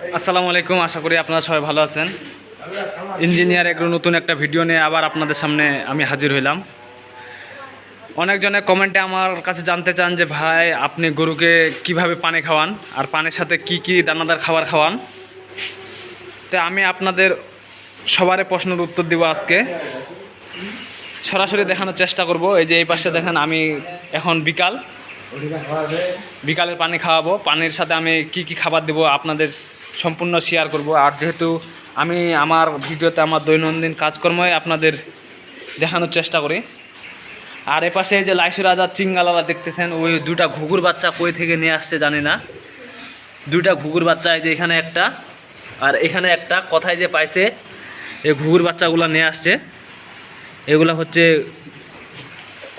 আসসালামু আলাইকুম, আশা করি আপনারা সবাই ভালো আছেন। ইঞ্জিনিয়ার এগ্রো নতুন একটা ভিডিও নিয়ে আবার আপনাদের সামনে আমি হাজির হইলাম। অনেকজনে কমেন্টে আমার কাছে জানতে চান যে, ভাই, আপনি গরুকে কীভাবে পানি খাওয়ান? আর পানির সাথে কি কি দানাদার খাবার খাওয়ান? তো আমি আপনাদের সবারই প্রশ্নের উত্তর দিব আজকে। সরাসরি দেখানোর চেষ্টা করব। এই যে এই পাশে দেখেন, আমি এখন বিকাল। বিকালের পানি খাওয়াবো। পানির সাথে আমি কি কি খাবার দেবো আপনাদের সম্পূর্ণ শেয়ার করব। আর যেহেতু আমি আমার ভিডিওতে আমার দৈনন্দিন কাজকর্মই আপনাদের দেখানোর চেষ্টা করি। আর এপাশে যে লাইসুর আজাদ চিঙ্গালারা দেখতেছেন, ওই দুটা ঘুঘুর বাচ্চা কই থেকে নিয়ে আসছে জানি না। দুইটা ঘুঘুর বাচ্চা এই যে এখানে একটা, আর এখানে একটা কথায় যে পাইছে, এই ঘুঘুর বাচ্চাগুলো নিয়ে আসছে। এগুলো হচ্ছে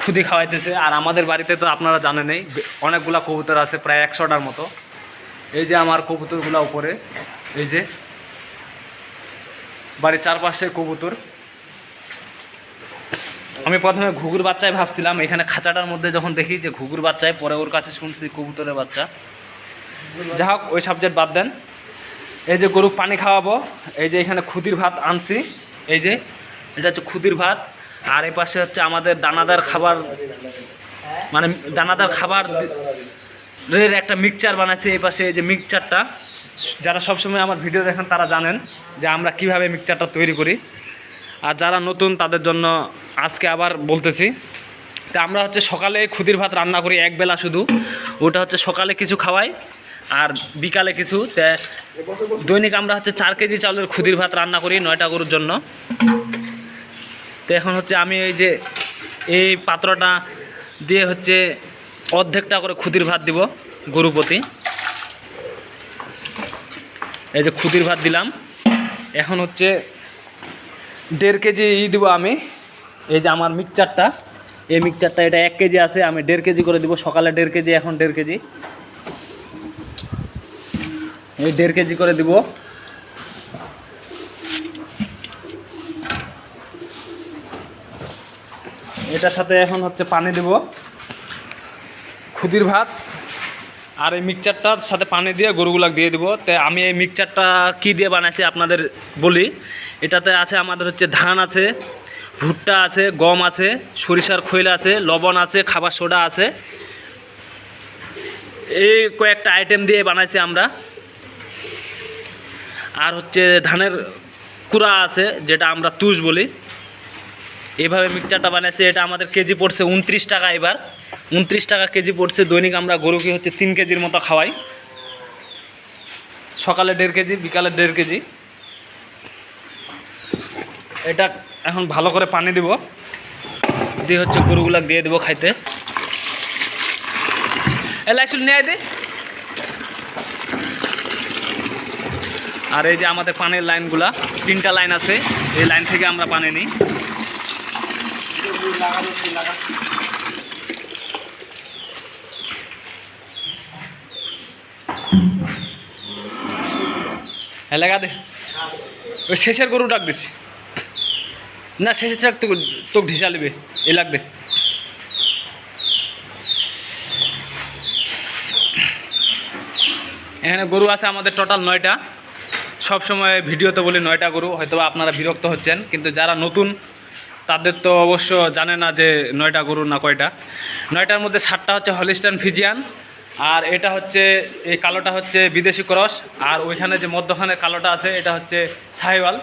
খুদি খাওয়াইতেছে। আর আমাদের বাড়িতে তো আপনারা জানেনই অনেকগুলা কবুতর আছে, প্রায় একশোটার মতো। এই যে আমার কবুতরগুলো উপরে, এই যে বাড়ির চারপাশে কবুতর। আমি প্রথমে ঘুঘুর বাচ্চায় ভাবছিলাম, এখানে খাঁচাটার মধ্যে যখন দেখি যে ঘুঘুর বাচ্চায়, পরে ওর কাছে শুনছি কবুতরের বাচ্চা। যা হোক, ওই সাবজেক্ট বাদ দেন। এই যে গরু পানি খাওয়াবো, এই যে এখানে ক্ষুদির ভাত আনছি, এই যে এটা হচ্ছে ক্ষুদির ভাত। আর এই পাশে হচ্ছে আমাদের দানাদার খাবার মানে দানাদার খাবার এর একটা মিক্সচার বানাচ্ছি এই পাশে, এই যে মিক্সচারটা যারা সবসময় আমার ভিডিও দেখেন, তারা জানেন যে আমরা কীভাবে মিক্সচারটা তৈরি করি। আর যারা নতুন, তাদের জন্য আজকে আবার বলতেছি। তা আমরা হচ্ছে সকালে খুদির ভাত রান্না করি একবেলা শুধু। ওটা হচ্ছে সকালে কিছু খাওয়াই, আর বিকালে কিছু। তে দৈনিক আমরা হচ্ছে চার কেজি চাউলের খুদির ভাত রান্না করি নয়টা গরুর জন্য। তো এখন হচ্ছে আমি এই যে এই পাত্রটা দিয়ে হচ্ছে অর্ধেকটা করে খুদির ভাত দিব গরু প্রতি এই যে খুদির ভাত দিলাম। এখন হচ্ছে দেড় কেজি ই দিব আমি। এই যে আমার মিক্সচারটা। এই মিক্সচারটা এটা এক কেজি আছে, আমি দেড় কেজি করে দিব। সকালে দেড় কেজি, এখন দেড় কেজি। এই দেড় কেজি করে দিব। এটার সাথে এখন হচ্ছে পানি দেব। খুদির ভাত আর এই মিক্সচারটার সাথে পানি দিয়ে গরুগুলাক দিয়ে দিব। তো আমি এই মিক্সচারটা কি দিয়ে বানাইছি আপনাদের বলি। এটাতে আছে আমাদের হচ্ছে ধান আছে, ভুট্টা আছে, গম আছে, সরিষার খৈল আছে, লবণ আছে, খাবার সোডা আছে। এই কয়েকটা আইটেম দিয়ে বানাইছি আমরা। আর হচ্ছে ধানের কুড়া আছে, যেটা আমরা তুষ বলি। এইভাবে মিক্সচারটা বানাইছে, এটা আমাদের কেজি পড়ছে উনত্রিশ টাকা এবার। উনত্রিশ টাকা কেজি পড়ছে, দৈনিক আমরা গরুকে হচ্ছে তিন কেজির মতো খাওয়াই। সকালে দেড় কেজি, বিকালে দেড় কেজি। এটা এখন ভালো করে পানি দিব। দিয়ে হচ্ছে গরুগুলা দিয়ে দেবো খাইতে। এলাইসুল নিয়ে দে। আর এই যে আমাদের পানির লাইনগুলা, তিনটা লাইন আছে, এই লাইন থেকে আমরা পানি নিই। হ্যাঁ লাগা দে। ওই শেষের গরু ডাক দিছি। না, শেষের ট্রাক তো তোকে ঢিসা নেবে এ লাগবে এখানে গরু আছে আমাদের টোটাল নয়টা। সব সময় ভিডিওতে বলি নয়টা গরু হয়তো আপনারা বিরক্ত হচ্ছেন, কিন্তু যারা নতুন তাদের তো অবশ্য জানে না যে নয়টা গরু না কয়টা। নয়টার মধ্যে সাতটা হচ্ছে হলিস্টান ফিজিয়ান, আর এটা হচ্ছে, এই কালোটা হচ্ছে বিদেশি ক্রস, আর ওইখানে যে মধ্যখানে কালোটা আছে, এটা হচ্ছে সাহেওয়াল।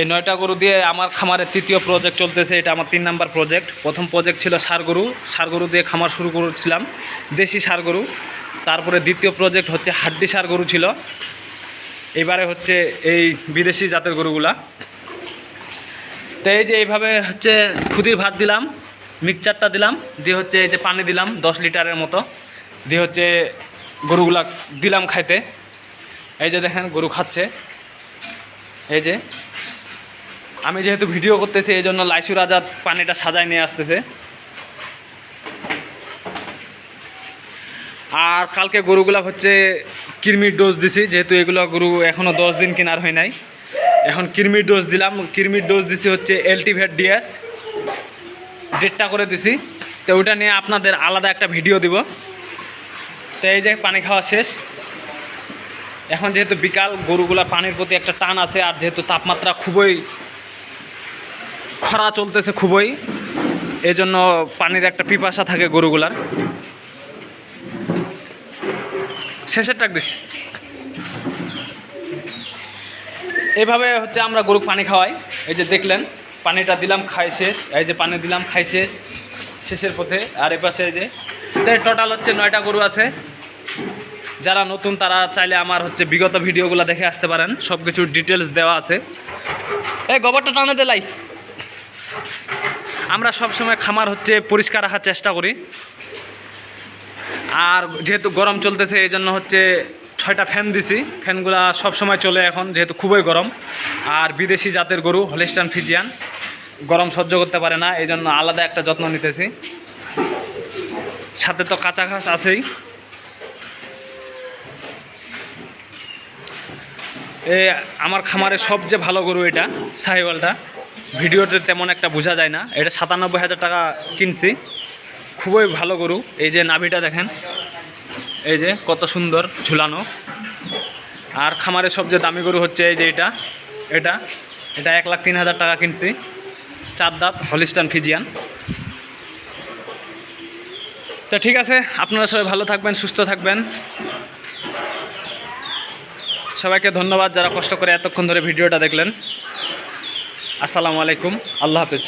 এই নয়টা গরু দিয়ে আমার খামারের তৃতীয় প্রজেক্ট চলতেছে, এটা আমার তিন নাম্বার প্রজেক্ট প্রথম প্রজেক্ট ছিল সার গরু সার গরু দিয়ে খামার শুরু করেছিলাম, দেশি সার গরু। তারপরে দ্বিতীয় প্রজেক্ট হচ্ছে হাড্ডি সার গরু ছিল। এবারে হচ্ছে এই বিদেশি জাতের গরুগুলা। তো এই যে এইভাবে হচ্ছে খুদির ভাত দিলাম, মিক্সচারটা দিলাম, দিয়ে হচ্ছে এই যে পানি দিলাম, দশ লিটারের মতো। দিয়ে হচ্ছে গরুগুলা দিলাম খাইতে। এই যে দেখেন গরু খাচ্ছে। এই যে আমি যেহেতু ভিডিও করতেছি, এই জন্য লাইসুর আজাদ পানিটা সাজায় নিয়ে আসতেছে। আর কালকে গরুগুলা হচ্ছে কৃমির ডোজ দিছি, যেহেতু এগুলো গরু এখনও দশ দিন কেনার হয় নাই। এখন কৃমির ডোজ দিলাম। কৃমির ডোজ দিছি হচ্ছে এলটিভেট ডিএস ডেটটা করে দিছি। তো ওটা নিয়ে আপনাদের আলাদা একটা ভিডিও দিব। তো এই যে পানি খাওয়া শেষ। এখন যেহেতু বিকাল, গরুগুলা পানির প্রতি একটা টান আছে আর যেহেতু তাপমাত্রা খুবই খরা চলতেছে খুবই এই জন্য পানির একটা পিপাসা থাকে গরুগুলার। শেষের টাক দিস এইভাবে হচ্ছে আমরা গরু পানি খাওয়াই। এই যে দেখলেন, পানিটা দিলাম, খাই শেষ। এই যে পানি দিলাম, খাই শেষ। শেষের পথে আর এ পাশে এই যে টোটাল হচ্ছে নয়টা গরু আছে। যারা নতুন, তারা চাইলে আমার হচ্ছে বিগত ভিডিওগুলো দেখে আসতে পারেন। সব কিছু ডিটেলস দেওয়া আছে। এই গোবরটা টানে দেলাই আমরা সব সময় খামার হচ্ছে পরিষ্কার রাখার চেষ্টা করি। আর যেহেতু গরম চলতেছে, এই জন্য হচ্ছে ছয়টা ফ্যান দিছি। ফ্যানগুলা সব সময় চলে এখন, যেহেতু খুবই গরম। আর বিদেশি জাতের গরু হলিস্টান ফিজিয়ান গরম সহ্য করতে পারে না এই জন্য আলাদা একটা যত্ন নিতেছি। সাথে তো কাঁচা ঘাস আছেই। এ, আমার খামারে সবচেয়ে ভালো গরু এটা, সাহিওয়ালটা। ভিডিওতে তেমন একটা বোঝা যায় না। এটা সাতানব্বই হাজার টাকা কিনছি। খুবই ভালো গরু। এই যে নাভিটা দেখেন এই যে কত সুন্দর ঝুলানো। আর খামারের সবচেয়ে দামি গরু হচ্ছে এই যে এটা। এটা এটা এক লাখ তিন হাজার টাকা কিনছি। চার দাঁত, হলিস্টান ফিজিয়ান। তো ঠিক আছে, আপনারা সবাই ভালো থাকবেন, সুস্থ থাকবেন। সবাইকে ধন্যবাদ যারা কষ্ট করে এতক্ষণ ধরে ভিডিওটা দেখলেন। আসসালামু আলাইকুম, আল্লাহ হাফিজ।